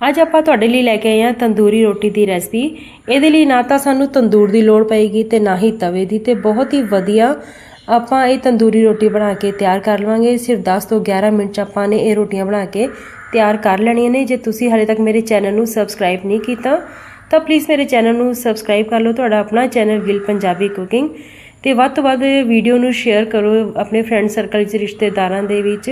ਅੱਜ ਆਪਾਂ ਤੁਹਾਡੇ ਲਈ ਲੈ ਕੇ ਆਏ ਹਾਂ ਤੰਦੂਰੀ ਰੋਟੀ ਦੀ ਰੈਸਪੀ। ਇਹਦੇ ਲਈ ਨਾ ਤਾਂ ਸਾਨੂੰ ਤੰਦੂਰ ਦੀ ਲੋੜ ਪਏਗੀ ਤੇ ਨਾ ਹੀ ਤਵੇ ਦੀ ਤੇ ਬਹੁਤ ਹੀ ਵਧੀਆ ਆਪਾਂ ਇਹ ਤੰਦੂਰੀ ਰੋਟੀ ਬਣਾ ਕੇ ਤਿਆਰ ਕਰ ਲਵਾਂਗੇ। ਸਿਰਫ 10 ਤੋਂ 11 ਮਿੰਟ 'ਚ ਆਪਾਂ ਨੇ ਇਹ ਰੋਟੀਆਂ ਬਣਾ ਕੇ ਤਿਆਰ ਕਰ ਲੈਣੀਆਂ ਨੇ। ਜੇ ਤੁਸੀਂ ਹਾਲੇ ਤੱਕ ਮੇਰੇ ਚੈਨਲ ਨੂੰ ਸਬਸਕ੍ਰਾਈਬ ਨਹੀਂ ਕੀਤਾ, ਤਾਂ ਪਲੀਜ਼ ਮੇਰੇ ਚੈਨਲ ਨੂੰ ਸਬਸਕ੍ਰਾਈਬ ਕਰ ਲਓ। ਤੁਹਾਡਾ ਆਪਣਾ ਚੈਨਲ ਗਿਲ ਪੰਜਾਬੀ ਕੁਕਿੰਗ ਤੇ ਵੱਧ ਤੋਂ ਵੱਧ ਵੀਡੀਓ ਨੂੰ ਸ਼ੇਅਰ ਕਰੋ ਆਪਣੇ ਫਰੈਂਡ ਸਰਕਲ ਵਿੱਚ ਰਿਸ਼ਤੇਦਾਰਾਂ ਦੇ ਵਿੱਚ।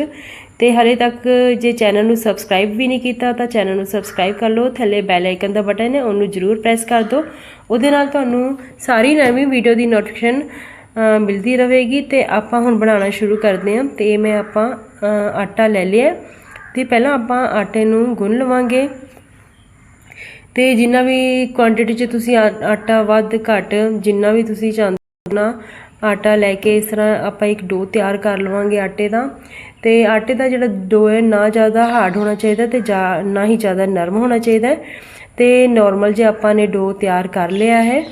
ਤੇ ਹਲੇ ਤੱਕ ਜੇ ਚੈਨਲ ਨੂੰ ਸਬਸਕ੍ਰਾਈਬ ਵੀ ਨਹੀਂ ਕੀਤਾ ਤਾਂ ਚੈਨਲ ਨੂੰ ਸਬਸਕ੍ਰਾਈਬ ਕਰ ਲਓ, ਥੱਲੇ ਬੈਲ ਆਈਕਨ ਦਾ ਬਟਨ ਹੈ, ਉਹਨੂੰ ਜ਼ਰੂਰ ਪ੍ਰੈਸ ਕਰ ਦਿਓ। ਉਹਦੇ ਨਾਲ ਤੁਹਾਨੂੰ ਸਾਰੀ ਨਵੀਂ ਵੀਡੀਓ ਦੀ ਨੋਟੀਫਿਕੇਸ਼ਨ ਮਿਲਦੀ ਰਹੇਗੀ ਤੇ ਆਪਾਂ ਹੁਣ ਬਣਾਉਣਾ ਸ਼ੁਰੂ ਕਰਦੇ ਹਾਂ। ਤੇ ਮੈਂ ਆਪਾਂ ਆਟਾ ਲੈ ਲਿਆ ਤੇ ਪਹਿਲਾਂ ਆਪਾਂ ਆਟੇ ਨੂੰ ਗੁੰਨ ਲਵਾਂਗੇ। ਤੇ ਜਿੰਨਾ ਵੀ ਕੁਆਂਟੀਟੀ 'ਚ ਤੁਸੀਂ ਆ- ਆਟਾ ਵੱਧ ਘੱਟ ਜਿੰਨਾ ਵੀ ਤੁਸੀਂ ਚਾਹੁੰਦੇ ਹੋ ਨਾ ਆਟਾ ਲੈ ਕੇ ਇਸ ਤਰ੍ਹਾਂ ਆਪਾਂ ਇੱਕ ਡੋ ਤਿਆਰ ਕਰ ਲਵਾਂਗੇ ਆਟੇ ਦਾ। ਤੇ ਆਟੇ ਦਾ ਜਿਹੜਾ ਡੋ ਹੈ ਨਾ ਜ਼ਿਆਦਾ ਹਾਰਡ ਹੋਣਾ ਚਾਹੀਦਾ ਤੇ ਜਾ- ਨਾ ਹੀ ਜ਼ਿਆਦਾ ਨਰਮ ਹੋਣਾ ਚਾਹੀਦਾ ਹੈ। ਤੇ ਨਾਰਮਲ ਜੇ ਆਪਾਂ ਨੇ ਡੋ ਤਿਆਰ ਕਰ ਲਿਆ ਹੈ,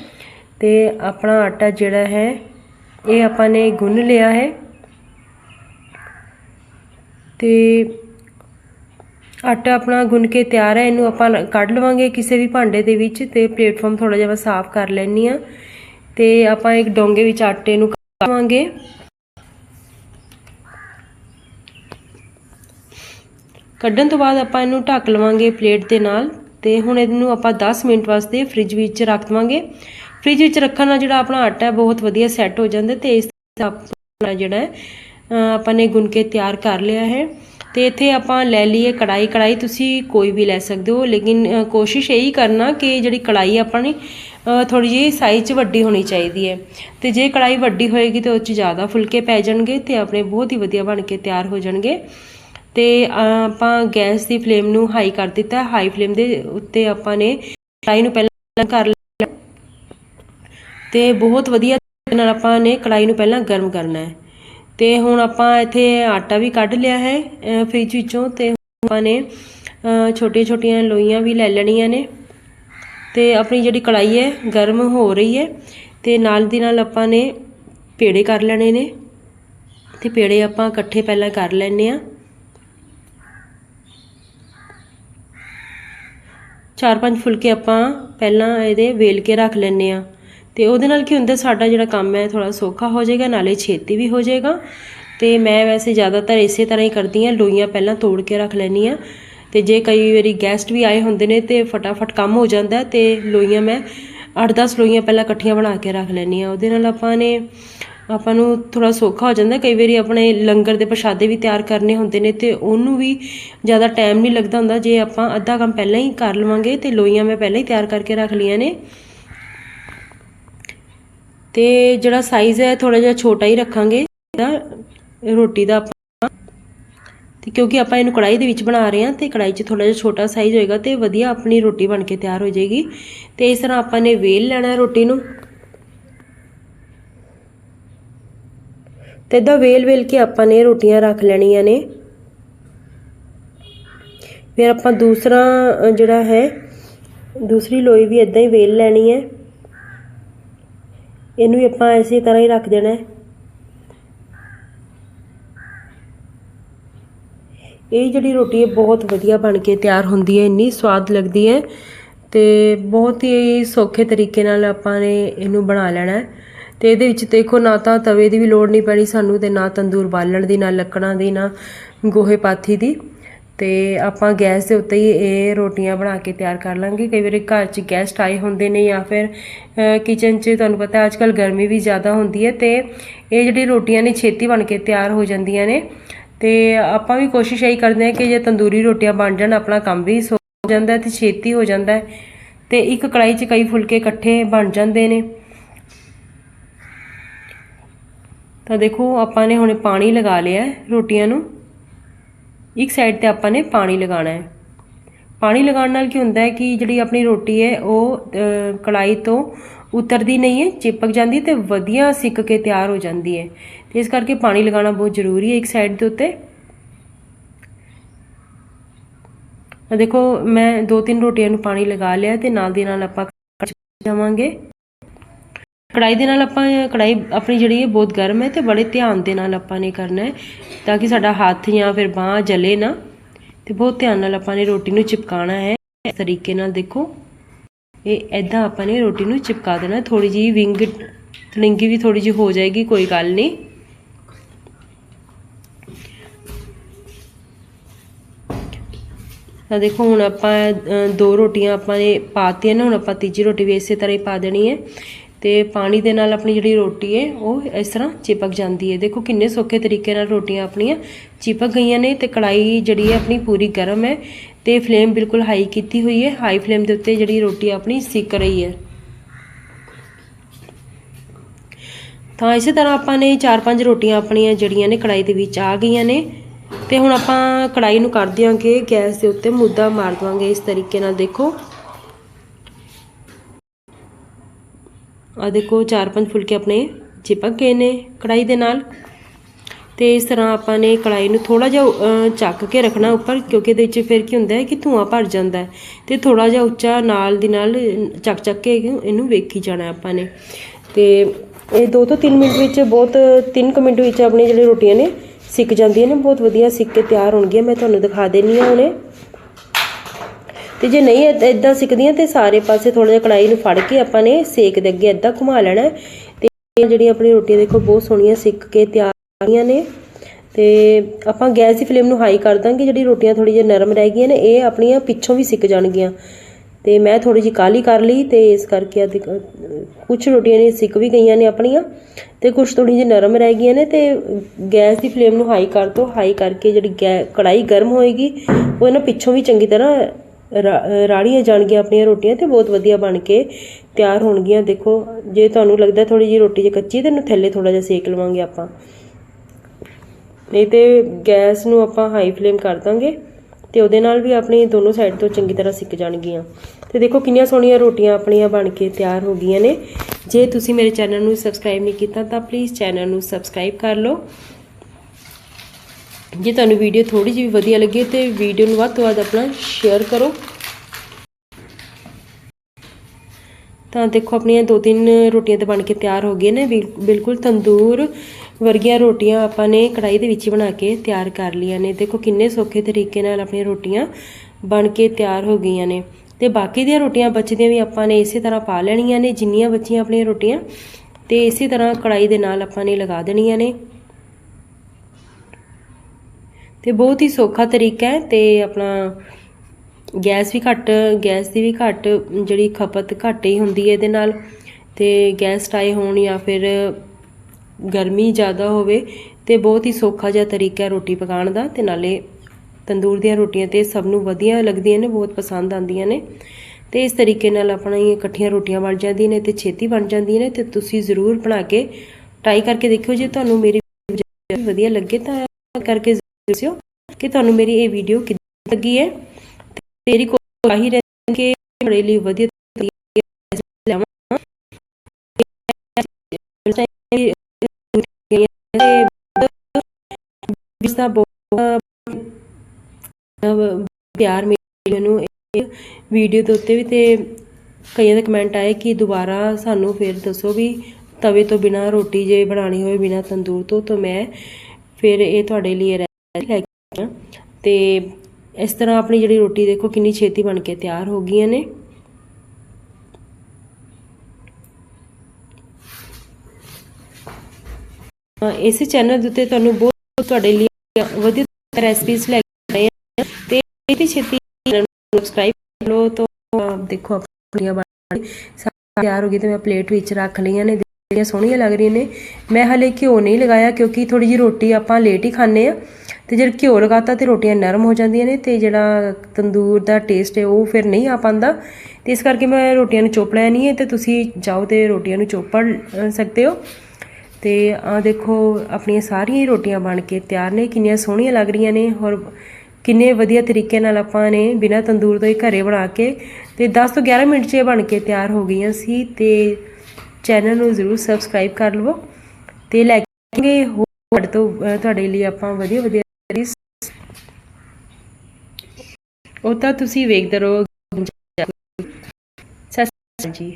ਤੇ ਆਪਣਾ ਆਟਾ ਜਿਹੜਾ ਹੈ, ਇਹ ਆਪਾਂ ਨੇ ਗੁੰਨ ਲਿਆ ਹੈ। ਤੇ ਆਟਾ ਆਪਣਾ ਗੁੰਨ ਕੇ ਤਿਆਰ ਹੈ, ਇਹਨੂੰ ਆਪਾਂ ਕੱਢ ਲਵਾਂਗੇ ਕਿਸੇ ਵੀ ਭਾਂਡੇ ਦੇ ਵਿੱਚ ਤੇ ਪਲੇਟਫਾਰਮ ਥੋੜਾ ਜਿਹਾ ਮੈਂ ਸਾਫ਼ ਕਰ ਲੈਣੀ ਆ ਤੇ ਆਪਾਂ ਇੱਕ ਡੋਂਗੇ ਵਿੱਚ ਆਟੇ ਨੂੰ ਕੱਢ ਕੱਢਣ ਤੋਂ ਬਾਅਦ ਆਪਾਂ ਇਹਨੂੰ ਢੱਕ ਲਵਾਂਗੇ ਪਲੇਟ ਦੇ ਨਾਲ ਤੇ ਹੁਣ ਇਹਨੂੰ ਆਪਾਂ 10 ਮਿੰਟ ਵਾਸਤੇ ਫ੍ਰਿਜ ਵਿੱਚ ਰੱਖ ਦਵਾਂਗੇ। ਫ੍ਰਿਜ ਵਿੱਚ ਰੱਖਣ ਨਾਲ ਜਿਹੜਾ ਆਪਣਾ ਆਟਾ ਹੈ ਬਹੁਤ ਵਧੀਆ ਸੈੱਟ ਹੋ ਜਾਂਦਾ ਤੇ ਇਸ ਤਰ੍ਹਾਂ ਆਪਣਾ ਜਿਹੜਾ ਹੈ ਆਪਾਂ ਨੇ ਗੁੰਨ ਕੇ ਤਿਆਰ ਕਰ ਲਿਆ ਹੈ। ਤੇ ਇੱਥੇ ਆਪਾਂ ਲੈ ਲਈਏ ਕੜਾਈ ਕੜਾਈ ਤੁਸੀਂ ਕੋਈ ਵੀ ਲੈ ਸਕਦੇ ਹੋ, ਲੇਕਿਨ ਕੋਸ਼ਿਸ਼ ਇਹੀ ਕਰਨਾ ਕਿ ਜਿਹੜੀ ਕੜਾਈ ਆਪਣੀ ਥੋੜੀ ਜਿਹੀ ਸਾਈਜ਼ 'ਚ ਵੱਡੀ ਹੋਣੀ ਚਾਹੀਦੀ ਹੈ। ਤੇ ਜੇ ਕੜਾਈ ਵੱਡੀ ਹੋਏਗੀ ਤੇ ਉਹ 'ਚ ਜ਼ਿਆਦਾ ਫੁਲਕੇ ਪੈ ਜਾਣਗੇ ਤੇ ਆਪਣੇ ਬਹੁਤ ਹੀ ਵਧੀਆ ਬਣ ਕੇ ਤਿਆਰ ਹੋ ਜਾਣਗੇ। ਤੇ ਆਪਾਂ ਗੈਸ ਦੀ ਫਲੇਮ ਨੂੰ ਹਾਈ ਕਰ ਦਿੱਤਾ। ਹਾਈ ਫਲੇਮ ਦੇ ਉੱਤੇ ਆਪਾਂ ਨੇ ਕੜਾਈ ਨੂੰ ਪਹਿਲਾਂ ਕਰ ਲਿਆ। ਤੇ ਬਹੁਤ ਵਧੀਆ ਨਾਲ ਆਪਾਂ ਨੇ ਕੜਾਈ ਨੂੰ ਪਹਿਲਾਂ ਗਰਮ ਕਰਨਾ ਹੈ। ਤੇ ਹੁਣ ਆਪਾਂ ਇੱਥੇ ਆਟਾ ਵੀ ਕੱਢ ਲਿਆ ਹੈ, ਅਹ ਫ੍ਰਿਜ ਵਿੱਚੋਂ ਤੇ ਹੁਣ ਆਪਾਂ ਨੇ ਛੋਟੀਆਂ ਛੋਟੀਆਂ ਲੋਈਆਂ ਵੀ ਲੈ ਲੈਣੀਆਂ ਨੇ। ਤੇ ਆਪਣੀ ਜਿਹੜੀ ਕੜਾਈ ਹੈ, ਗਰਮ ਹੋ ਰਹੀ ਹੈ ਤੇ ਨਾਲ ਦੀ ਨਾਲ ਆਪਾਂ ਨੇ ਪੇੜੇ ਕਰ ਲੈਣੇ ਨੇ ਤੇ ਪੇੜੇ ਆਪਾਂ ਇਕੱਠੇ ਪਹਿਲਾਂ ਕਰ ਲੈਣੇ ਆ ਚਾਰ ਪੰਜ ਫੁਲਕੇ ਆਪਾਂ ਪਹਿਲਾਂ ਇਹਦੇ ਵੇਲ ਕੇ ਰੱਖ ਲੈਣੇ ਆ ਤੇ ਉਹਦੇ ਨਾਲ ਕੀ ਹੁੰਦਾ, ਸਾਡਾ ਜਿਹੜਾ ਕੰਮ ਹੈ ਥੋੜਾ ਸੌਖਾ ਹੋ ਜਾਏਗਾ, ਨਾਲੇ ਛੇਤੀ ਵੀ ਹੋ ਜਾਏਗਾ ਤੇ ਮੈਂ ਵੈਸੇ ਜ਼ਿਆਦਾਤਰ ਇਸੇ ਤਰ੍ਹਾਂ ਹੀ ਕਰਦੀ ਆ ਲੋਈਆਂ ਪਹਿਲਾਂ ਤੋੜ ਕੇ ਰੱਖ ਲੈਣੀ ਆ ਤੇ ਜੇ ਕਈ ਵਾਰੀ ਗੈਸਟ ਵੀ ਆਏ ਹੁੰਦੇ ਨੇ ਤੇ ਫਟਾਫਟ ਕੰਮ ਹੋ ਜਾਂਦਾ ਤੇ ਲੋਈਆਂ ਮੈਂ 8-10 ਲੋਈਆਂ ਪਹਿਲਾਂ ਇਕੱਠੀਆਂ ਬਣਾ ਕੇ ਰੱਖ ਲੈਣੀ ਆ ਉਹਦੇ ਨਾਲ ਆਪਾਂ ਨੇ, ਆਪਾਂ ਨੂੰ ਥੋੜਾ ਸੌਖਾ ਹੋ ਜਾਂਦਾ। ਕਈ ਵਾਰੀ ਆਪਣੇ ਲੰਗਰ ਦੇ ਪ੍ਰਸ਼ਾਦੇ ਵੀ ਤਿਆਰ ਕਰਨੇ ਹੁੰਦੇ ਨੇ ਤੇ ਉਹਨੂੰ ਵੀ ਜ਼ਿਆਦਾ ਟਾਈਮ ਨਹੀਂ ਲੱਗਦਾ ਹੁੰਦਾ। ਜੇ ਆਪਾਂ ਅੱਧਾ ਕੰਮ ਪਹਿਲਾਂ ਹੀ ਕਰ ਲਵਾਂਗੇ ਤੇ ਲੋਈਆਂ ਮੈਂ ਪਹਿਲਾਂ ਹੀ ਤਿਆਰ ਕਰਕੇ ਰੱਖ ਲਈਆਂ ਨੇ। ਤੇ ਜਿਹੜਾ ਸਾਈਜ਼ ਹੈ ਥੋੜਾ ਜਿਹਾ ਛੋਟਾ ਹੀ ਰੱਖਾਂਗੇ। ਰੋਟੀ ਦਾ ਆਪਾਂ ਤੇ ਕਿਉਂਕਿ ਆਪਾਂ ਇਹਨੂੰ ਕੜਾਈ ਦੇ ਵਿੱਚ ਬਣਾ ਰਹੇ ਹਾਂ ਤੇ ਕੜਾਈ 'ਚ ਥੋੜਾ ਜਿਹਾ ਛੋਟਾ ਸਾਈਜ਼ ਹੋਏਗਾ ਤੇ ਵਧੀਆ ਆਪਣੀ ਰੋਟੀ ਬਣ ਕੇ ਤਿਆਰ ਹੋ ਜਾਏਗੀ। ਤੇ ਇਸ ਤਰ੍ਹਾਂ ਆਪਾਂ ਨੇ ਵੇਲ ਲੈਣਾ ਰੋਟੀ ਨੂੰ। ਤੇ ਇਦਾਂ ਵੇਲ ਵੇਲ ਕੇ ਆਪਾਂ ਨੇ ਰੋਟੀਆਂ ਰੱਖ ਲੈਣੀਆਂ ਨੇ। ਫਿਰ ਆਪਾਂ ਦੂਸਰਾ ਜਿਹੜਾ ਹੈ, ਦੂਸਰੀ ਲੋਈ ਵੀ ਇਦਾਂ ਹੀ ਵੇਲ ਲੈਣੀ ਹੈ। ਇਹਨੂੰ ਵੀ ਆਪਾਂ ਇਸੇ ਤਰ੍ਹਾਂ ਹੀ ਰੱਖ ਦੇਣਾ ਹੈ। ਇਹ ਜਿਹੜੀ ਰੋਟੀ ਹੈ ਬਹੁਤ ਵਧੀਆ ਬਣ ਕੇ ਤਿਆਰ ਹੁੰਦੀ ਹੈ, ਇੰਨੀ ਸਵਾਦ ਲੱਗਦੀ ਹੈ ਤੇ ਬਹੁਤ ਹੀ ਸੌਖੇ ਤਰੀਕੇ ਨਾਲ ਆਪਾਂ ਨੇ ਇਹਨੂੰ ਬਣਾ ਲੈਣਾ ਹੈ। ਤੇ ਇਹਦੇ ਵਿੱਚ ਦੇਖੋ, ਨਾ ਤਾਂ ਤਵੇ ਦੀ ਵੀ ਲੋੜ ਨਹੀਂ ਪੈਣੀ ਸਾਨੂੰ ਤੇ ਨਾ ਤੰਦੂਰ ਬਾਲਣ ਦੀ, ਨਾ ਲੱਕੜਾਂ ਦੀ, ਨਾ ਗੋਹੇ ਪਾਥੀ ਦੀ। ਤੇ ਆਪਾਂ ਗੈਸ ਦੇ ਉੱਤੇ ਹੀ ਇਹ ਰੋਟੀਆਂ ਬਣਾ ਕੇ ਤਿਆਰ ਕਰ ਲਾਂਗੇ। ਕਈ ਵਾਰੀ ਘਰ 'ਚ ਗੈਸਟ ਆਏ ਹੁੰਦੇ ਨੇ ਜਾਂ ਫਿਰ ਕਿਚਨ 'ਚ ਤੁਹਾਨੂੰ ਪਤਾ ਅੱਜ ਕੱਲ ਗਰਮੀ ਵੀ ਜ਼ਿਆਦਾ ਹੁੰਦੀ ਹੈ ਤੇ ਇਹ ਜਿਹੜੀ ਰੋਟੀਆਂ ਨੇ ਛੇਤੀ ਬਣ ਕੇ ਤਿਆਰ ਹੋ ਜਾਂਦੀਆਂ ਨੇ। ਤੇ ਆਪਾਂ ਵੀ ਕੋਸ਼ਿਸ਼ ਇਹੀ ਕਰਦੇ ਹਾਂ ਕਿ ਜੇ ਤੰਦੂਰੀ ਰੋਟੀਆਂ ਬਣ ਜਾਣ ਆਪਣਾ ਕੰਮ ਵੀ ਸੋ ਜਾਂਦਾ ਹੈ ਤੇ ਛੇਤੀ ਹੋ ਜਾਂਦਾ ਹੈ ਤੇ ਇੱਕ ਕੜਾਈ 'ਚ ਕਈ ਫੁਲਕੇ ਇਕੱਠੇ ਬਣ ਜਾਂਦੇ ਨੇ। ਤਾਂ ਦੇਖੋ ਆਪਾਂ ਨੇ ਹੁਣ ਪਾਣੀ ਲਗਾ ਲਿਆ ਰੋਟੀਆਂ ਨੂੰ। ਇੱਕ ਸਾਈਡ ਤੇ ਆਪਾਂ ਨੇ ਪਾਣੀ ਲਗਾਉਣਾ ਹੈ। ਪਾਣੀ ਲਗਾਉਣ ਨਾਲ ਕੀ ਹੁੰਦਾ ਹੈ ਕਿ ਜਿਹੜੀ ਆਪਣੀ ਰੋਟੀ ਹੈ ਉਹ ਅ, ਕੜਾਈ ਤੋਂ ਉਤਰਦੀ ਨਹੀਂ ਹੈ ਚਿਪਕ ਜਾਂਦੀ ਤੇ ਵਧੀਆ ਸਿੱਕ ਕੇ ਤਿਆਰ ਹੋ ਜਾਂਦੀ ਹੈ। ਇਸ ਕਰਕੇ ਪਾਣੀ ਲਗਾਉਣਾ ਬਹੁਤ ਜ਼ਰੂਰੀ ਹੈ ਇੱਕ ਸਾਈਡ ਦੇ ਉੱਤੇ। ਦੇਖੋ, ਮੈਂ ਦੋ ਤਿੰਨ ਰੋਟੀਆਂ ਨੂੰ ਪਾਣੀ ਲਗਾ ਲਿਆ ਤੇ ਨਾਲ ਦੀ ਨਾਲ ਆਪਾਂ ਜਾਵਾਂਗੇ। ਕੜਾਈ ਦੇ ਨਾਲ ਆਪਾਂ ਕੜਾਈ ਆਪਣੀ ਜਿਹੜੀ ਹੈ ਬਹੁਤ ਗਰਮ ਹੈ ਤੇ ਬੜੇ ਧਿਆਨ ਦੇ ਨਾਲ ਆਪਾਂ ਨੇ ਕਰਨਾ ਹੈ ਤਾਂ ਕਿ ਸਾਡਾ ਹੱਥ ਜਾਂ ਫਿਰ ਬਾਹ ਜਲੇ ਨਾ ਤੇ ਬਹੁਤ ਧਿਆਨ ਨਾਲ ਆਪਾਂ ਨੇ ਰੋਟੀ ਨੂੰ ਚਿਪਕਾਣਾ ਹੈ। ਇਸ ਤਰੀਕੇ ਨਾਲ ਦੇਖੋ, ਇਹ ਐਦਾਂ ਆਪਾਂ ਨੇ ਰੋਟੀ ਨੂੰ ਚਿਪਕਾ ਦੇਣਾ। ਥੋੜੀ ਜਿਹੀ ਵਿੰਗ ਤਲਿੰਗੀ ਵੀ ਥੋੜੀ ਜਿਹੀ ਹੋ ਜਾਏਗੀ, ਕੋਈ ਗੱਲ ਨਹੀਂ। ਤਾਂ ਦੇਖੋ ਹੁਣ ਆਪਾਂ ਦੋ ਰੋਟੀਆਂ ਆਪਾਂ ਨੇ ਪਾਤੀਆਂ ਨੇ, ਹੁਣ ਆਪਾਂ ਤੀਜੀ ਰੋਟੀ ਵੀ ਇਸੇ ਤਰ੍ਹਾਂ ਹੀ ਪਾ ਦੇਣੀ ਹੈ। ਤੇ ਪਾਣੀ ਦੇ ਨਾਲ ਆਪਣੀ ਜਿਹੜੀ ਰੋਟੀ ਹੈ, ਉਹ ਇਸ ਤਰ੍ਹਾਂ ਚਿਪਕ ਜਾਂਦੀ ਹੈ। ਦੇਖੋ ਕਿੰਨੇ ਸੌਖੇ ਤਰੀਕੇ ਨਾਲ ਰੋਟੀਆਂ ਆਪਣੀਆਂ ਚਿਪਕ ਗਈਆਂ ਨੇ ਤੇ ਕੜਾਈ ਜਿਹੜੀ ਹੈ ਆਪਣੀ ਪੂਰੀ ਗਰਮ ਹੈ ਤੇ ਫਲੇਮ ਬਿਲਕੁਲ ਹਾਈ ਕੀਤੀ ਹੋਈ ਹੈ। ਹਾਈ ਫਲੇਮ ਦੇ ਉੱਤੇ ਜਿਹੜੀ ਰੋਟੀ ਆਪਣੀ ਸਿੱਕ ਰਹੀ ਹੈ। ਤਾਂ ਇਸੇ ਤਰ੍ਹਾਂ ਆਪਾਂ ਨੇ ਚਾਰ ਪੰਜ ਰੋਟੀਆਂ ਆਪਣੀਆਂ ਜਿਹੜੀਆਂ ਨੇ ਕੜਾਈ ਦੇ ਵਿੱਚ ਆ ਗਈਆਂ ਨੇ। ਤੇ ਹੁਣ ਆਪਾਂ ਕੜਾਈ ਨੂੰ ਕਰ ਦਿਆਂਗੇ, ਗੈਸ ਦੇ ਉੱਤੇ ਮੁੱਦਾ ਮਾਰ ਦਵਾਂਗੇ। ਇਸ ਤਰੀਕੇ ਨਾਲ ਦੇਖੋ। ਆ ਦੇਖੋ, ਚਾਰ ਪੰਜ ਫੁਲਕੇ ਆਪਣੇ ਚਿਪਕ ਗਏ ਨੇ ਕੜਾਈ ਦੇ ਨਾਲ। ਤੇ ਇਸ ਤਰ੍ਹਾਂ ਆਪਾਂ ਨੇ ਕੜਾਈ ਨੂੰ ਥੋੜਾ ਜਿਹਾ ਚੱਕ ਕੇ ਰੱਖਣਾ ਉੱਪਰ, ਕਿਉਂਕਿ ਇਹਦੇ ਵਿੱਚ ਫਿਰ ਕੀ ਹੁੰਦਾ ਹੈ ਕਿ ਧੂਆਂ ਭਰ ਜਾਂਦਾ ਹੈ। ਤੇ ਥੋੜਾ ਜਿਹਾ ਉੱਚਾ ਨਾਲ ਦੀ ਨਾਲ ਚੱਕ ਚੱਕ ਕੇ ਇਹਨੂੰ ਵੇਖੀ ਜਾਣਾ ਆਪਾਂ ਨੇ। ਤੇ ਇਹ 2 ਤੋਂ 3 ਮਿੰਟ ਵਿੱਚ, ਬਹੁਤ 3 ਕੁ ਮਿੰਟ ਵਿੱਚ ਆਪਣੀ ਜਿਹੜੀ ਰੋਟੀਆਂ ਨੇ ਸਿੱਕ ਜਾਂਦੀਆਂ ਨੇ, ਬਹੁਤ ਵਧੀਆ ਸਿੱਕ ਕੇ ਤਿਆਰ ਹੋਣਗੀਆਂ, ਮੈਂ ਤੁਹਾਨੂੰ ਦਿਖਾ ਦੇਣੀ ਆ ਹੁਣੇ। ਤੇ ਜੇ ਨਹੀਂ ਇਦਾਂ ਸਿੱਕਦੀਆਂ ਤੇ ਸਾਰੇ ਪਾਸੇ ਥੋੜਾ ਜਿਹਾ ਕੜਾਈ ਨੂੰ ਫੜ ਕੇ ਆਪਾਂ ਨੇ ਸੇਕ ਦੇ ਅੱਗੇ ਇਦਾਂ ਘੁਮਾ ਲੈਣਾ ਹੈ। ਤੇ ਜਿਹੜੀ ਆਪਣੀ ਰੋਟੀਆਂ ਦੇਖੋ, ਬਹੁਤ ਸੋਹਣੀਆਂ ਸਿੱਕ ਕੇ ਤਿਆਰ ਹੋਈਆਂ ਨੇ। ਤੇ ਆਪਾਂ ਗੈਸ ਦੀ ਫਲੇਮ ਨੂੰ ਹਾਈ ਕਰ ਦਾਂਗੇ, ਜਿਹੜੀ ਰੋਟੀਆਂ ਥੋੜੀ ਜਿਹੀ ਨਰਮ ਰਹਿ ਗਈਆਂ ਨੇ, ਇਹ ਆਪਣੀਆਂ ਪਿੱਛੋਂ ਵੀ ਸਿੱਕ ਜਾਣਗੀਆਂ। ਤੇ ਮੈਂ ਥੋੜੀ ਜਿਹੀ ਕਾਲੀ ਕਰ ਲਈ ਤੇ ਇਸ ਕਰਕੇ ਅੱਜ ਕੁਝ ਰੋਟੀਆਂ ਨੇ ਸਿੱਕ ਵੀ ਗਈਆਂ ਨੇ ਆਪਣੀਆਂ ਤੇ ਕੁਝ ਥੋੜੀ ਜਿਹੀ ਨਰਮ ਰਹਿ ਗਈਆਂ ਨੇ ਤੇ ਗੈਸ ਦੀ ਫਲੇਮ ਨੂੰ ਹਾਈ ਕਰ ਦੋ। ਹਾਈ ਕਰਕੇ ਜਿਹੜੀ ਗੈ- ਕੜਾਈ ਗਰਮ ਹੋਏਗੀ, ਉਹ ਇਹਨਾਂ ਪਿੱਛੋਂ ਵੀ ਚੰਗੀ ਤਰ੍ਹਾਂ ਰਾ- ਰਾੜੀਆਂ ਜਾਣਗੀਆਂ ਆਪਣੀਆਂ ਰੋਟੀਆਂ ਤੇ ਬਹੁਤ ਵਧੀਆ ਬਣ ਕੇ ਤਿਆਰ ਹੋਣਗੀਆਂ। ਦੇਖੋ, ਜੇ ਤੁਹਾਨੂੰ ਲੱਗਦਾ ਥੋੜੀ ਜਿਹੀ ਰੋਟੀ ਜੇ ਕੱਚੀ ਤੇ ਇਹਨੂੰ ਥੱਲੇ ਥੋੜਾ ਜਿਹਾ ਸੇਕ ਲਵਾਂਗੇ ਆਪਾਂ। ਨਹੀਂ ਤੇ ਗੈਸ ਨੂੰ ਆਪਾਂ ਹਾਈ ਫਲੇਮ ਕਰ ਦਾਂਗੇ ਤੇ ਉਹਦੇ ਨਾਲ ਵੀ ਆਪਣੀ ਦੋਨੋਂ ਸਾਈਡ ਤੋਂ ਚੰਗੀ ਤਰ੍ਹਾਂ ਸਿੱਕ ਜਾਣਗੀਆਂ। ਤੇ ਦੇਖੋ ਕਿੰਨੀਆਂ ਸੋਹਣੀਆਂ ਰੋਟੀਆਂ ਆਪਣੀਆਂ ਬਣ ਕੇ ਤਿਆਰ ਹੋ ਗਈਆਂ ਨੇ। ਜੇ ਤੁਸੀਂ ਮੇਰੇ ਚੈਨਲ ਨੂੰ ਸਬਸਕ੍ਰਾਈਬ ਨਹੀਂ ਕੀਤਾ ਤਾਂ ਪਲੀਜ਼ ਚੈਨਲ ਨੂੰ ਸਬਸਕ੍ਰਾਈਬ ਕਰ ਲਓ। ਜੇ ਤੁਹਾਨੂੰ ਵੀਡੀਓ ਥੋੜੀ ਜਿਹੀ ਵਧੀਆ ਲੱਗੇ ਤੇ ਵੀਡੀਓ ਨੂੰ ਵੱਧ ਤੋਂ ਵੱਧ ਆਪਣਾ ਸ਼ੇਅਰ ਕਰੋ। ਤਾਂ ਦੇਖੋ ਆਪਣੀਆਂ ਦੋ ਤਿੰਨ ਰੋਟੀਆਂ ਤਾਂ ਬਣ ਕੇ ਤਿਆਰ ਹੋ ਗਈਆਂ ਨੇ। ਬਿਲ- ਬਿਲਕੁਲ ਤੰਦੂਰ ਵਰਗੀਆਂ ਰੋਟੀਆਂ ਆਪਾਂ ਨੇ ਕੜਾਈ ਦੇ ਵਿੱਚ ਬਣਾ ਕੇ ਤਿਆਰ ਕਰ ਲਈਆਂ ਨੇ। ਦੇਖੋ ਕਿੰਨੇ ਸੌਖੇ ਤਰੀਕੇ ਨਾਲ ਆਪਣੀਆਂ ਰੋਟੀਆਂ ਬਣ ਕੇ ਤਿਆਰ ਹੋ ਗਈਆਂ ਨੇ। ਤੇ ਬਾਕੀ ਦੀਆਂ ਰੋਟੀਆਂ ਬਚਦੀਆਂ ਵੀ ਆਪਾਂ ਨੇ ਇਸੇ ਤਰ੍ਹਾਂ ਪਾ ਲੈਣੀਆਂ ਨੇ, ਜਿੰਨੀਆਂ ਬਚੀਆਂ ਆਪਣੀਆਂ ਰੋਟੀਆਂ, ਤੇ ਇਸੇ ਤਰ੍ਹਾਂ ਕੜਾਈ ਦੇ ਨਾਲ ਆਪਾਂ ਨੇ ਲਗਾ ਦੇਣੀਆਂ ਨੇ। ਤੇ ਬਹੁਤ ਹੀ ਸੌਖਾ ਤਰੀਕਾ ਹੈ ਤੇ ਆਪਣਾ ਗੈਸ ਵੀ ਘੱਟ, ਗੈਸ ਦੀ ਵੀ ਘੱਟ, ਜਿਹੜੀ ਖਪਤ ਘੱਟ ਹੀ ਹੁੰਦੀ ਹੈ ਇਹਦੇ ਨਾਲ। ਤੇ ਗੈਸਟ ਆਏ ਹੋਣ ਜਾਂ ਫਿਰ ਗਰਮੀ ਜ਼ਿਆਦਾ ਹੋਵੇ ਤੇ ਬਹੁਤ ਹੀ ਸੌਖਾ ਜਿਹਾ ਤਰੀਕਾ ਰੋਟੀ ਪਕਾਉਣ ਦਾ ਤੇ ਨਾਲੇ ਤੰਦੂਰ ਦੀਆਂ ਰੋਟੀਆਂ ਤੇ ਸਭ ਨੂੰ ਵਧੀਆ ਲੱਗਦੀਆਂ ਨੇ, ਬਹੁਤ ਪਸੰਦ ਆਉਂਦੀਆਂ ਨੇ। ਤੇ ਇਸ ਤਰੀਕੇ ਨਾਲ ਆਪਣਾ ਇਹ ਇਕੱਠੀਆਂ ਰੋਟੀਆਂ ਬਣ ਜਾਂਦੀਆਂ ਨੇ ਤੇ ਛੇਤੀ ਬਣ ਜਾਂਦੀਆਂ ਨੇ ਤੇ ਤੁਸੀਂ ਜ਼ਰੂਰ ਬਣਾ ਕੇ ਟਰਾਈ ਕਰਕੇ ਦੇਖਿਓ। ਜੇ ਤੁਹਾਨੂੰ ਮੇਰੀ ਵਧੀਆ ਲੱਗੇ ਤਾਂ ਕਰਕੇ ਦੱਸਿਓ ਕਿ ਤੁਹਾਨੂੰ ਮੇਰੀ ਇਹ ਵੀਡੀਓ ਕਿੱਦਾਂ ਲੱਗੀ ਹੈ। ਤੇ ਕੋਸ਼ਿਸ਼ ਆਹੀ ਕਿ ਤੁਹਾਡੇ ਲਈ ਵਧੀਆ ਤਰੀਕੇ ਦਾ ਪਿਆਰ ਮੈਨੂੰ ਇਹ ਵੀਡੀਓ ਦੇ ਉੱਤੇ ਵੀ ਤੇ ਕਈਆਂ ਦੇ ਕਮੈਂਟ ਆਏ ਕਿ ਦੁਬਾਰਾ ਸਾਨੂੰ ਫਿਰ ਦੱਸੋ ਵੀ ਤਵੇ ਤੋਂ ਬਿਨਾ ਰੋਟੀ ਜੇ ਬਣਾਣੀ ਹੋਵੇ ਬਿਨਾ ਤੰਦੂਰ ਤੋਂ, ਤਾਂ ਮੈਂ ਫਿਰ ਇਹ ਤੁਹਾਡੇ ਲਈ ਲੈ ਕੇ ਆਈ ਤੇ ਇਸ ਤਰ੍ਹਾਂ ਆਪਣੀ ਜਿਹੜੀ ਰੋਟੀ ਦੇਖੋ ਕਿੰਨੀ ਛੇਤੀ ਬਣ ਕੇ ਤਿਆਰ ਹੋ ਗਈਆਂ ਨੇ। ਇਸ ਚੈਨਲ ਦੇ ਉੱਤੇ ਤੁਹਾਨੂੰ ਬਹੁਤ ਤੁਹਾਡੇ ਲਈ ਵਧੀਆ ਰੈਸਪੀਜ਼ ਲੈ ਤੇ ਛੇਤੀ ਛੇਤੀ ਸਬਸਕ੍ਰਾਈਬ ਕਰ ਲਓ ਦੇਖੋ ਆਪਣੀਆਂ ਬਣ ਸਾਰੀਆਂ ਤਿਆਰ ਹੋ ਗਈ ਤੇ ਮੈਂ ਪਲੇਟ ਵਿੱਚ ਰੱਖ ਲਈਆਂ ਨੇ, ਜਿਹੜੀਆਂ ਸੋਹਣੀਆਂ ਲੱਗ ਰਹੀਆਂ ਨੇ। ਮੈਂ ਹਲੇ ਘਿਓ ਨਹੀਂ ਲਗਾਇਆ ਕਿਉਂਕਿ ਥੋੜੀ ਜੀ ਰੋਟੀ ਆਪਾਂ ਲੇਟ ਹੀ ਖਾਂਦੇ ਆ ਤੇ ਜਦ ਘਿਓ ਲਗਾਤਾ ਤੇ ਰੋਟੀਆਂ ਨਰਮ ਹੋ ਜਾਂਦੀਆਂ ਨੇ ਤੇ ਜਿਹੜਾ ਤੰਦੂਰ ਦਾ ਟੇਸਟ ਹੈ ਉਹ ਫਿਰ ਨਹੀਂ ਆ ਪਾਉਂਦਾ। ਤੇ ਇਸ ਕਰਕੇ ਮੈਂ ਰੋਟੀਆਂ ਨੂੰ ਚੋਪ ਲਿਆ ਨਹੀਂ ਹੈ ਤੇ ਤੁਸੀਂ ਜਾਓ ਤੇ ਰੋਟੀਆਂ ਨੂੰ ਚੋਪੜ ਸਕਦੇ ਹੋ। ਤੇ ਆ ਦੇਖੋ, ਆਪਣੀਆਂ ਸਾਰੀਆਂ ਹੀ ਰੋਟੀਆਂ ਬਣ ਕੇ ਤਿਆਰ ਨੇ, ਕਿੰਨੀਆਂ ਸੋਹਣੀਆਂ ਲੱਗ ਰਹੀਆਂ ਨੇ ਔਰ ਕਿੰਨੇ ਵਧੀਆ ਤਰੀਕੇ ਨਾਲ ਆਪਾਂ ਨੇ ਬਿਨਾਂ ਤੰਦੂਰ ਤੋਂ ਹੀ ਘਰੇ ਬਣਾ ਕੇ ਤੇ 10 ਤੋਂ 11 ਮਿੰਟ 'ਚ ਇਹ ਬਣ ਕੇ ਤਿਆਰ ਹੋ ਗਈਆਂ ਸੀ ਤੇ ਚੈਨਲ ਨੂੰ ਜ਼ਰੂਰ ਸਬਸਕ੍ਰਾਈਬ ਕਰ ਲਵੋ ਤੇ ਲੈ ਕੇ ਹੋਰ ਤੁਹਾਡੇ ਤੋਂ ਤੁਹਾਡੇ ਲਈ ਆਪਾਂ ਵਧੀਆ ਵਧੀਆ ਉਹ ਤਾਂ ਤੁਸੀਂ ਵੇਖਦੇ ਰਹੋ। ਸਤਿ ਸ਼੍ਰੀ ਅਕਾਲ ਜੀ।